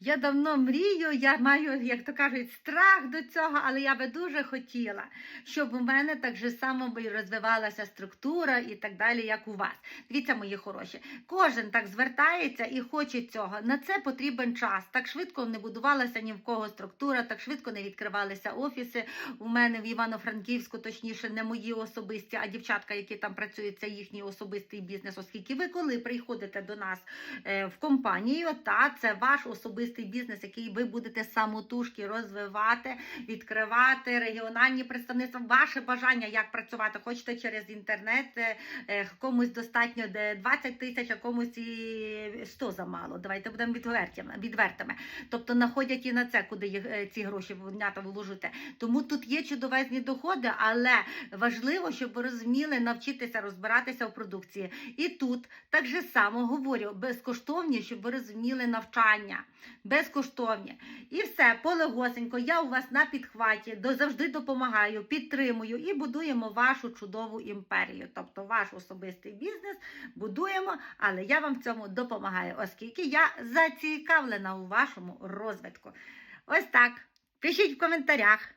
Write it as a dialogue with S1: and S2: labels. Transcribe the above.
S1: Я давно мрію, я маю, як то кажуть, страх до цього, але я би дуже хотіла, щоб у мене так же само розвивалася структура і так далі, як у вас. Дивіться, мої хороші, кожен так звертається і хоче цього. На це потрібен час. Так швидко не будувалася ні в кого структура, так швидко не відкривалися офіси. У мене в Івано-Франківську, точніше, не мої особисті, а дівчатка, які там працюють, це їхній особистий бізнес. Оскільки ви, коли приходите до нас е, в компанію, та це ваш особистий бізнес, який ви будете самотужки розвивати, відкривати регіональні представництва. Ваше бажання, як працювати, хочете через інтернет, е, е, комусь достатньо де 20 тисяч, а комусь і 100 замало. Давайте будемо відвертими. відвертими. Тобто знаходять і на це, куди їх е, ці гроші внято вложити. Тому тут є чудовезні доходи, але важливо, щоб ви розуміли навчитися розбиратися в продукції. І тут так же само говорю, безкоштовні, щоб ви розуміли навчання. Безкоштовні. І все, полегосенько, я у вас на підхваті, завжди допомагаю, підтримую і будуємо вашу чудову імперію. Тобто ваш особистий бізнес будуємо, але я вам в цьому допомагаю, оскільки я зацікавлена у вашому розвитку. Ось так. Пишіть в коментарях.